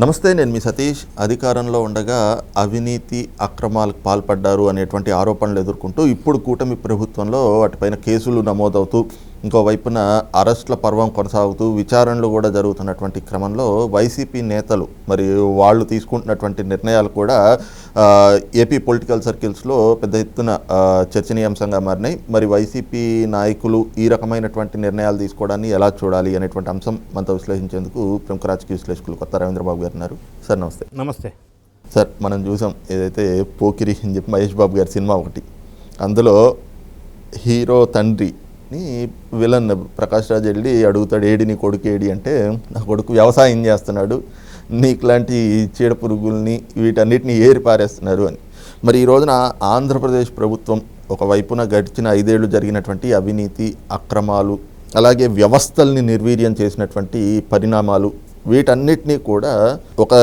నమస్తే నేను మీ సతీష్. అధికారంలో ఉండగా అవినీతి అక్రమాలకు పాల్పడ్డారు అనేటువంటి ఆరోపణలు ఎదుర్కొంటూ ఇప్పుడు కూటమి ప్రభుత్వంలో వాటిపైన కేసులు నమోదవుతూ ఇంకో వైపున అరెస్ట్ల పర్వం కొనసాగుతూ విచారణలు కూడా జరుగుతున్నటువంటి క్రమంలో వైసీపీ నేతలు మరి వాళ్ళు తీసుకుంటున్నటువంటి నిర్ణయాలు కూడా ఏపీ పొలిటికల్ సర్కిల్స్లో పెద్ద ఎత్తున చర్చనీయాంశంగా మారినాయి. మరి వైసీపీ నాయకులు ఈ రకమైనటువంటి నిర్ణయాలు తీసుకోవడాన్ని ఎలా చూడాలి అనేటువంటి అంశం మనతో విశ్లేషించేందుకు ప్రముఖ రాజకీయ విశ్లేషకులు కొత్త రవీంద్రబాబు గారు ఉన్నారు. సార్ నమస్తే. నమస్తే. సార్ మనం చూసాం ఏదైతే పోకిరి అని చెప్పి మహేష్ బాబు గారి సినిమా ఒకటి. అందులో హీరో అని విలన్ ప్రకాష్ రాజ్ వెళ్ళి అడుగుతాడు ఏడి నీ కొడుకు ఏడి? అంటే నా కొడుకు వ్యవసాయం చేస్తున్నాడు నీకులాంటి చీడ పురుగుల్ని వీటన్నిటిని ఏరి పారేస్తున్నారు అని. మరి ఈ రోజున ఆంధ్రప్రదేశ్ ప్రభుత్వం ఒకవైపున గడిచిన ఐదేళ్ళు జరిగినటువంటి అవినీతి అక్రమాలు అలాగే వ్యవస్థల్ని నిర్వీర్యం చేసినటువంటి పరిణామాలు వీటన్నిటినీ కూడా ఒక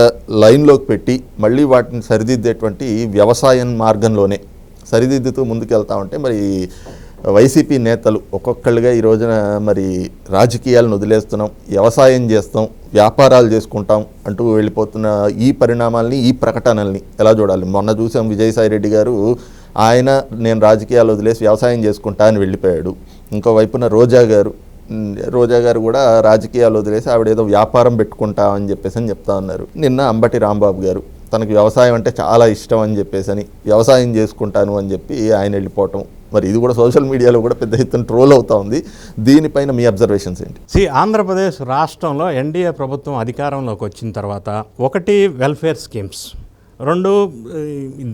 లైన్లోకి పెట్టి మళ్ళీ వాటిని సరిదిద్దేటువంటి వ్యవసాయం మార్గంలోనే సరిదిద్దుతూ ముందుకెళ్తా ఉంటే మరి వైసీపీ నేతలు ఒక్కొక్కళ్ళుగా ఈ రోజున మరి రాజకీయాలను వదిలేస్తున్నాం వ్యవసాయం చేస్తాం వ్యాపారాలు చేసుకుంటాం అంటూ వెళ్ళిపోతున్న ఈ పరిణామాల్ని ఈ ప్రకటనల్ని ఎలా చూడాలి? మొన్న చూసాం విజయసాయి రెడ్డి గారు ఆయన నేను రాజకీయాలు వదిలేసి వ్యవసాయం చేసుకుంటా అని వెళ్ళిపోయాడు. ఇంకో వైపున రోజా గారు రోజా గారు కూడా రాజకీయాలు వదిలేసి ఆవిడ ఏదో వ్యాపారం పెట్టుకుంటా అని చెప్పేసి అని చెప్తా ఉన్నారు. నిన్న అంబటి రాంబాబు గారు తనకు వ్యవసాయం అంటే చాలా ఇష్టం అని చెప్పేసి అని వ్యవసాయం చేసుకుంటాను అని చెప్పి ఆయన వెళ్ళిపోవటం మరి ఇది కూడా సోషల్ మీడియాలో కూడా పెద్ద ఎత్తున ట్రోల్ అవుతా ఉంది. దీనిపైన మీ అబ్జర్వేషన్స్ ఏంటి? సి ఆంధ్రప్రదేశ్ రాష్ట్రంలో ఎన్డీఏ ప్రభుత్వం అధికారంలోకి వచ్చిన తర్వాత ఒకటి వెల్ఫేర్ స్కీమ్స్ రెండు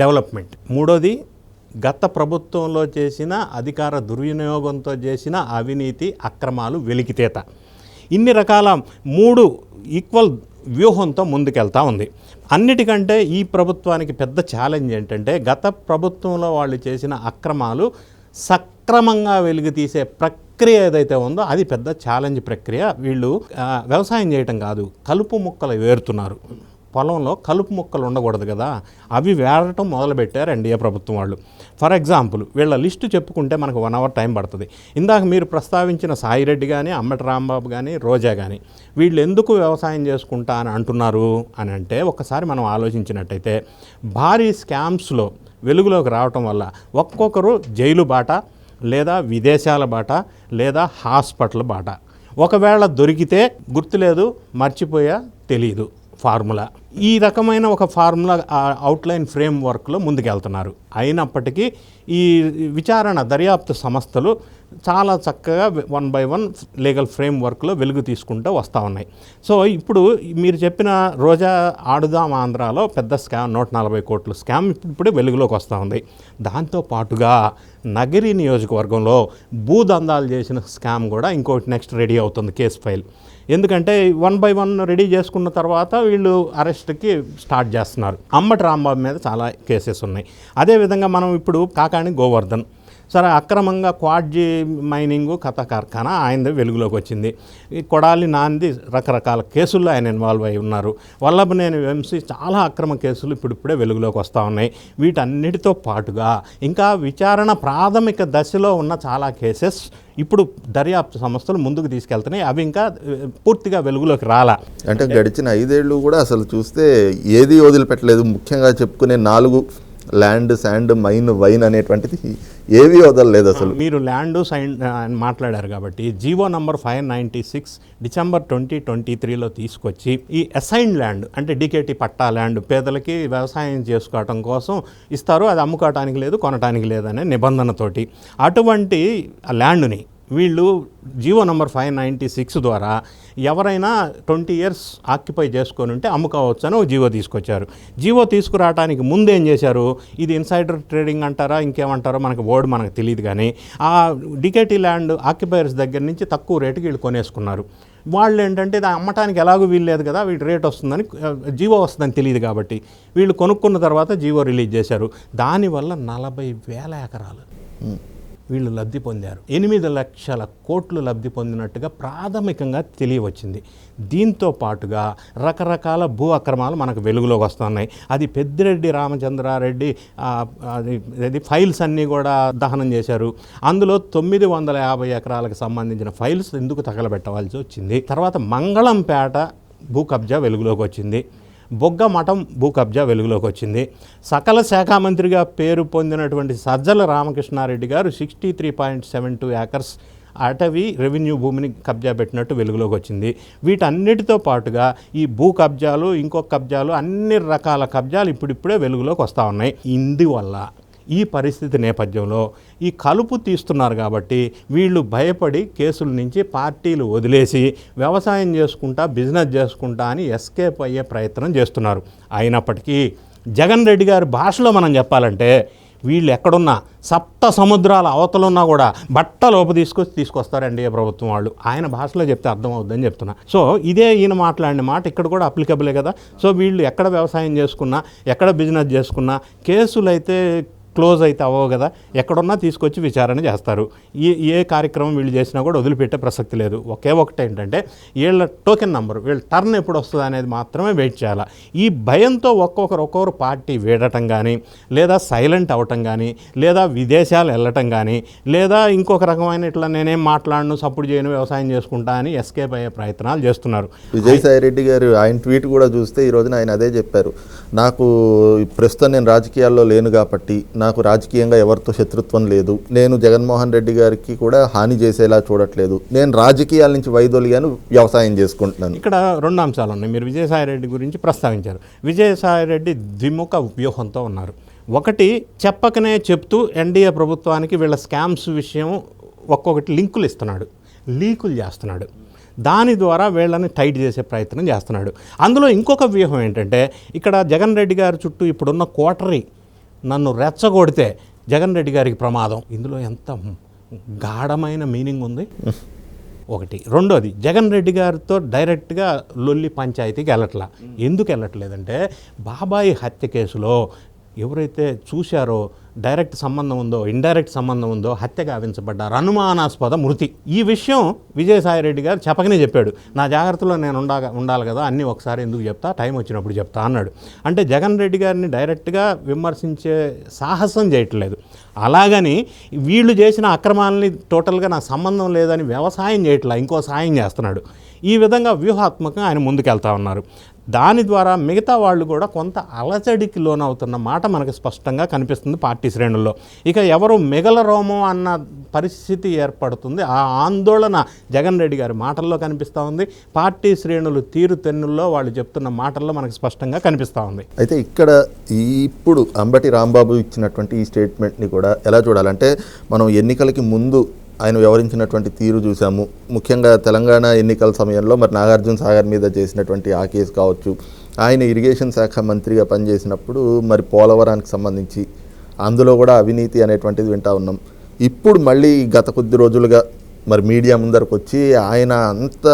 డెవలప్మెంట్ మూడోది గత ప్రభుత్వంలో చేసిన అధికార దుర్వినియోగంతో చేసిన అవినీతి అక్రమాలు వెలికితేత. ఇన్ని రకాల మూడు ఈక్వల్ వ్యూహంతో ముందుకెళ్తా ఉంది. అన్నిటికంటే ఈ ప్రభుత్వానికి పెద్ద ఛాలెంజ్ ఏంటంటే గత ప్రభుత్వంలో వాళ్ళు చేసిన అక్రమాలు సక్రమంగా వెలుగు తీసే ప్రక్రియ ఏదైతే ఉందో అది పెద్ద ఛాలెంజ్ ప్రక్రియ. వీళ్ళు వ్యవసాయం చేయటం కాదు కలుపు ముక్కలు వేరుతున్నారు. పొలంలో కలుపు మొక్కలు ఉండకూడదు కదా. అవి వేడటం మొదలుపెట్టారు ఎన్డీఏ ప్రభుత్వం వాళ్ళు. ఫర్ ఎగ్జాంపుల్ వీళ్ళ లిస్టు చెప్పుకుంటే మనకు వన్ అవర్ టైం పడుతుంది. ఇందాక మీరు ప్రస్తావించిన సాయిరెడ్డి కానీ అమ్మటి రాంబాబు కానీ రోజా కానీ వీళ్ళు ఎందుకు వ్యవసాయం చేసుకుంటా అని అంటున్నారు అని అంటే ఒకసారి మనం ఆలోచించినట్టయితే భారీ స్కామ్స్లో వెలుగులోకి రావటం వల్ల ఒక్కొక్కరు జైలు బాట లేదా విదేశాల బాట లేదా హాస్పిటల్ బాట. ఒకవేళ దొరికితే గుర్తులేదు మర్చిపోయా తెలియదు ఫార్ములా. ఈ రకమైన ఒక ఫార్ములా అవుట్లైన్ ఫ్రేమ్ వర్క్లో ముందుకెళ్తున్నారు. అయినప్పటికీ ఈ విచారణ దర్యాప్తు సంస్థలు చాలా చక్కగా one by one legal frame వర్క్లో వెలుగు తీసుకుంటూ వస్తూ ఉన్నాయి. సో ఇప్పుడు మీరు చెప్పిన రోజా ఆడుదాం ఆంధ్రాలో పెద్ద స్కామ్ నూట నలభై కోట్ల స్కామ్ ఇప్పుడు వెలుగులోకి వస్తూ ఉంది. దాంతో పాటుగా నగరి నియోజకవర్గంలో భూదందాలు చేసిన స్కామ్ కూడా ఇంకోటి నెక్స్ట్ రెడీ అవుతుంది కేసు ఫైల్ ఎందుకంటే వన్ బై వన్ రెడీ చేసుకున్న తర్వాత వీళ్ళు అరెస్ట్కి స్టార్ట్ చేస్తున్నారు. అమ్మటి రాంబాబు మీద చాలా కేసెస్ ఉన్నాయి. అదేవిధంగా మనం ఇప్పుడు కాకాణి గోవర్ధన్. సరే అక్రమంగా క్వాడ్జీ మైనింగ్ కథ కార్ఖానా ఆయనది వెలుగులోకి వచ్చింది. ఈ కొడాలి నాంది రకరకాల కేసుల్లో ఆయన ఇన్వాల్వ్ అయి ఉన్నారు. వల్లభనేని వంశీ చాలా అక్రమ కేసులు ఇప్పుడిప్పుడే వెలుగులోకి వస్తూ ఉన్నాయి. వీటన్నిటితో పాటుగా ఇంకా విచారణ ప్రాథమిక దశలో ఉన్న చాలా కేసెస్ ఇప్పుడు దర్యాప్తు సంస్థలు ముందుకు తీసుకెళ్తున్నాయి. అవి ఇంకా పూర్తిగా వెలుగులోకి రాలా. అంటే గడిచిన ఐదేళ్ళు కూడా అసలు చూస్తే ఏది వదిలిపెట్టలేదు. ముఖ్యంగా చెప్పుకునే నాలుగు ల్యాండ్ శాండ్ మైన్ వైన్ అనేటువంటిది ఏవి వదలలేదు అసలు. మీరు ల్యాండ్ సైన్ మాట్లాడారు కాబట్టి GO number five ninety six December twenty twenty త్రీలో తీసుకొచ్చి ఈ అసైన్ ల్యాండ్ అంటే డికేటి పట్టా ల్యాండ్ పేదలకి వ్యవసాయం చేసుకోవటం కోసం ఇస్తారు అది అమ్ముకోవటానికి లేదు కొనటానికి లేదనే నిబంధనతోటి అటువంటి ఆ ల్యాండ్ని వీళ్ళు GO number five ninety six ద్వారా ఎవరైనా ట్వంటీ ఇయర్స్ ఆక్యుపై చేసుకొని ఉంటే అమ్ముకోవచ్చు అని ఒక తీసుకొచ్చారు. జియో తీసుకురావడానికి ముందు ఏం చేశారు? ఇది ఇన్సైడర్ ట్రేడింగ్ అంటారా? ఇంకేమంటారో మనకు వర్డ్ మనకు తెలియదు కానీ ఆ డికేటీ ల్యాండ్ ఆక్యుపైర్స్ దగ్గర నుంచి తక్కువ రేటుకి వీళ్ళు కొనేసుకున్నారు. వాళ్ళు ఏంటంటే ఇది అమ్మటానికి ఎలాగో వీల్లేదు కదా వీటి రేట్ వస్తుందని జీవో వస్తుందని తెలియదు కాబట్టి వీళ్ళు కొనుక్కున్న తర్వాత జీవో రిలీజ్ చేశారు. దానివల్ల నలభై వేల ఎకరాలు. వీళ్ళు లబ్ధి పొందారు. ఎనిమిది లక్షల కోట్లు లబ్ధి పొందినట్టుగా ప్రాథమికంగా తెలియవచ్చింది. దీంతో పాటుగా రకరకాల భూ అక్రమాలు మనకు వెలుగులోకి వస్తున్నాయి. అది పెద్దిరెడ్డి రామచంద్రారెడ్డి అది అది ఫైల్స్ అన్నీ కూడా దహనం చేశారు. అందులో తొమ్మిది వందల యాభై ఎకరాలకు సంబంధించిన ఫైల్స్ ఎందుకు తగలబెట్టవలసి వచ్చింది? తర్వాత మంగళంపేట భూ కబ్జా వెలుగులోకి వచ్చింది. బొగ్గ మఠం భూ కబ్జా వెలుగులోకి వచ్చింది. సకల శాఖ మంత్రిగా పేరు పొందినటువంటి సజ్జల రామకృష్ణారెడ్డి గారు sixty three point seven two acres అటవీ రెవెన్యూ భూమిని కబ్జా పెట్టినట్టు వెలుగులోకి వచ్చింది. వీటన్నిటితో పాటుగా ఈ భూ కబ్జాలు ఇంకొక కబ్జాలు అన్ని రకాల కబ్జాలు ఇప్పుడిప్పుడే వెలుగులోకి వస్తూ ఉన్నాయి. ఇందువల్ల ఈ పరిస్థితి నేపథ్యంలో ఈ కలుపు తీస్తున్నారు కాబట్టి వీళ్ళు భయపడి కేసుల నుంచి పార్టీలు వదిలేసి వ్యవసాయం చేసుకుంటా బిజినెస్ చేసుకుంటా అని ఎస్కేప్ అయ్యే ప్రయత్నం చేస్తున్నారు. అయినప్పటికీ జగన్ రెడ్డి గారి భాషలో మనం చెప్పాలంటే వీళ్ళు ఎక్కడున్నా సప్త సముద్రాల అవతలున్నా కూడా బట్ట లోపు తీసుకొచ్చి తీసుకొస్తారు ఎన్డీఏ ప్రభుత్వం వాళ్ళు. ఆయన భాషలో చెప్తే అర్థం అవుద్దని చెప్తున్నా. సో ఇదే ఈయన మాట్లాడిన మాట ఇక్కడ కూడా అప్లికబులే కదా. సో వీళ్ళు ఎక్కడ వ్యవసాయం చేసుకున్నా ఎక్కడ బిజినెస్ చేసుకున్నా కేసులు అయితే క్లోజ్ అయితే అవ్వవు కదా. ఎక్కడున్నా తీసుకొచ్చి విచారణ చేస్తారు. ఏ ఏ కార్యక్రమం వీళ్ళు చేసినా కూడా వదిలిపెట్టే ప్రసక్తి లేదు. ఒకే ఒకటి ఏంటంటే వీళ్ళ టోకెన్ నంబర్ వీళ్ళ టర్న్ ఎప్పుడు వస్తుంది అనేది మాత్రమే వెయిట్ చేయాలి. ఈ భయంతో ఒక్కొక్కరు ఒక్కొక్కరు పార్టీ వీడటం కానీ లేదా సైలెంట్ అవ్వటం కానీ లేదా విదేశాలు వెళ్ళటం కానీ లేదా ఇంకొక రకమైన ఇట్లా నేనేం మాట్లాడను సపోర్ట్ చేయను వ్యవసాయం చేసుకుంటా అని ఎస్కేప్ అయ్యే ప్రయత్నాలు చేస్తున్నారు. విజయసాయి రెడ్డి గారు ఆయన ట్వీట్ కూడా చూస్తే ఈ రోజున ఆయన అదే చెప్పారు. నాకు ప్రస్తుతం నేను రాజకీయాల్లో లేను కాబట్టి నాకు రాజకీయంగా ఎవరితో శత్రుత్వం లేదు. నేను జగన్మోహన్ రెడ్డి గారికి కూడా హాని చేసేలా చూడట్లేదు. నేను రాజకీయాల నుంచి వైదొలిగాను వ్యవసాయం చేసుకుంటున్నాను. ఇక్కడ రెండు అంశాలు ఉన్నాయి. మీరు విజయసాయి రెడ్డి గురించి ప్రస్తావించారు. విజయసాయి రెడ్డి ద్విముఖ వ్యూహంతో ఉన్నారు. ఒకటి చెప్పకనే చెప్తూ ఎన్డీఏ ప్రభుత్వానికి వీళ్ళ స్కామ్స్ విషయం ఒక్కొక్కటి లింకులు ఇస్తున్నాడు. లీకులు చేస్తున్నాడు. దాని ద్వారా వీళ్ళని టైట్ చేసే ప్రయత్నం చేస్తున్నాడు. అందులో ఇంకొక వ్యూహం ఏంటంటే ఇక్కడ జగన్ రెడ్డి గారి చుట్టూ ఇప్పుడున్న కోటరీ నన్ను రెచ్చగొడితే జగన్ రెడ్డి గారికి ప్రమాదం. ఇందులో ఎంత గాఢమైన మీనింగ్ ఉంది? ఒకటి. రెండోది జగన్ రెడ్డి గారితో డైరెక్ట్గా లొల్లి పంచాయతీకి వెళ్ళట్లా. ఎందుకు వెళ్ళట్లేదంటే బాబాయి హత్య కేసులో ఎవరైతే చూశారో డైరెక్ట్ సంబంధం ఉందో ఇండైరెక్ట్ సంబంధం ఉందో హత్య గావించబడ్డారు అనుమానాస్పద మృతి. ఈ విషయం విజయసాయి రెడ్డి గారు చెప్పకనే చెప్పాడు. నా జాగ్రత్తలో నేను ఉండగా ఉండాలి కదా అన్నీ ఒకసారి ఎందుకు చెప్తా టైం వచ్చినప్పుడు చెప్తా అన్నాడు. అంటే జగన్ రెడ్డి గారిని డైరెక్ట్గా విమర్శించే సాహసం చేయట్లేదు. అలాగని వీళ్ళు చేసిన అక్రమాలని టోటల్గా నాకు సంబంధం లేదని వ్యవసాయం చేయట్లా ఇంకో సాయం చేస్తున్నాడు. ఈ విధంగా వ్యూహాత్మకంగా ఆయన ముందుకెళ్తా ఉన్నారు. దాని ద్వారా మిగతా వాళ్ళు కూడా కొంత అలజడికి లోనవుతున్న మాట మనకు స్పష్టంగా కనిపిస్తుంది పార్టీ శ్రేణుల్లో. ఇక ఎవరు మిగల రోమం అన్న పరిస్థితి ఏర్పడుతుంది. ఆ ఆందోళన జగన్ రెడ్డి గారి మాటల్లో కనిపిస్తూ ఉంది. పార్టీ శ్రేణులు తీరు తెన్నుల్లో వాళ్ళు చెప్తున్న మాటల్లో మనకు స్పష్టంగా కనిపిస్తూ ఉంది. అయితే ఇక్కడ ఇప్పుడు అంబటి రాంబాబు ఇచ్చినటువంటి ఈ స్టేట్మెంట్ని కూడా ఎలా చూడాలంటే మనం ఎన్నికలకి ముందు ఆయన వ్యవహరించినటువంటి తీరు చూసాము ముఖ్యంగా తెలంగాణ ఎన్నికల సమయంలో మరి నాగార్జున సాగర్ మీద చేసినటువంటి ఆ కేసు కావచ్చు ఆయన ఇరిగేషన్ శాఖ మంత్రిగా పనిచేసినప్పుడు మరి పోలవరానికి సంబంధించి అందులో కూడా అవినీతి అనేటువంటిది వింటా ఉన్నాం. ఇప్పుడు మళ్ళీ గత కొద్ది రోజులుగా మరి మీడియా ముందరకు వచ్చి ఆయన అంత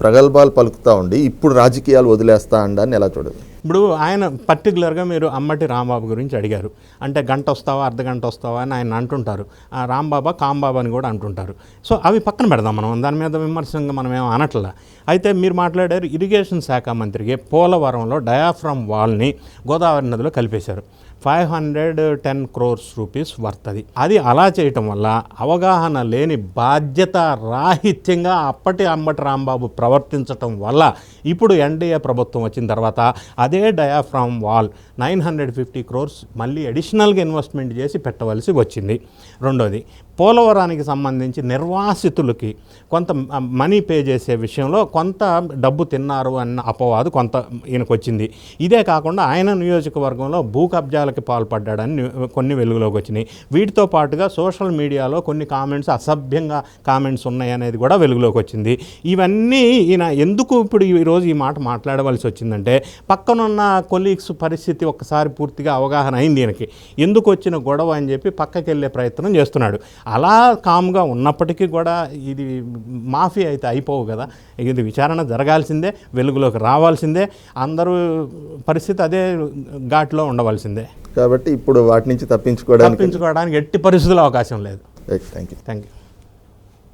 ప్రగల్భాలు పలుకుతూ ఉండి ఇప్పుడు రాజకీయాలు వదిలేస్తా అండాన్ని ఎలా చూడదు? ఇప్పుడు ఆయన పర్టికులర్గా మీరు అమ్మటి రాంబాబు గురించి అడిగారు. అంటే గంట వస్తావా అర్ధ గంట వస్తావా అని ఆయన అంటుంటారు. ఆ రాంబాబా కాంబాబా అని కూడా అంటుంటారు. సో అవి పక్కన పెడదాం మనం. దాని మీద విమర్శంగా మనం ఏం అనట్లా. అయితే మీరు మాట్లాడారు ఇరిగేషన్ శాఖ మంత్రికి పోలవరంలో డయాఫ్రమ్ వాల్ని గోదావరి నదిలో కలిపేశారు. Five hundred ten crores rupees వర్తది. అది అలా చేయటం వల్ల అవగాహన లేని బాధ్యత రాహిత్యంగా అప్పటి అంబటి రాంబాబు ప్రవర్తించటం వల్ల ఇప్పుడు ఎన్డీఏ ప్రభుత్వం వచ్చిన తర్వాత అదే diaphragm wall nine hundred fifty crores మళ్ళీ అడిషనల్గా ఇన్వెస్ట్మెంట్ చేసి పెట్టవలసి వచ్చింది. రెండోది పోలవరానికి సంబంధించి నిర్వాసితులకి కొంత మనీ పే చేసే విషయంలో కొంత డబ్బు తిన్నారు అన్న అపవాదు కొంత ఈయనకు వచ్చింది ఇదే కాకుండా ఆయన నియోజకవర్గంలో భూ కబ్జాలకి పాల్పడ్డాడని కొన్ని వెలుగులోకి వచ్చినాయి. వీటితో పాటుగా సోషల్ మీడియాలో కొన్ని కామెంట్స్ అసభ్యంగా కామెంట్స్ ఉన్నాయనేది కూడా వెలుగులోకి వచ్చింది. ఇవన్నీ ఈయన ఎందుకు ఇప్పుడు ఈరోజు ఈ మాట మాట్లాడవలసి వచ్చిందంటే పక్కనున్న కొలీగ్స్ పరిస్థితి ఒక్కసారి పూర్తిగా అవగాహన అయింది ఈయనకి. ఎందుకు వచ్చిన గొడవ అని చెప్పి పక్కకి వెళ్ళే ప్రయత్నం చేస్తున్నాడు. అలా కామ్గా ఉన్నప్పటికీ కూడా ఇది మాఫీ అయితే అయిపోవు కదా. ఇది విచారణ జరగాల్సిందే వెలుగులోకి రావాల్సిందే అందరూ పరిస్థితి అదే ఘాట్లో ఉండవలసిందే. కాబట్టి ఇప్పుడు వాటి నుంచి తప్పించుకోవడానికి తప్పించుకోవడానికి ఎట్టి పరిస్థితుల్లో అవకాశం లేదు. Thank you thank you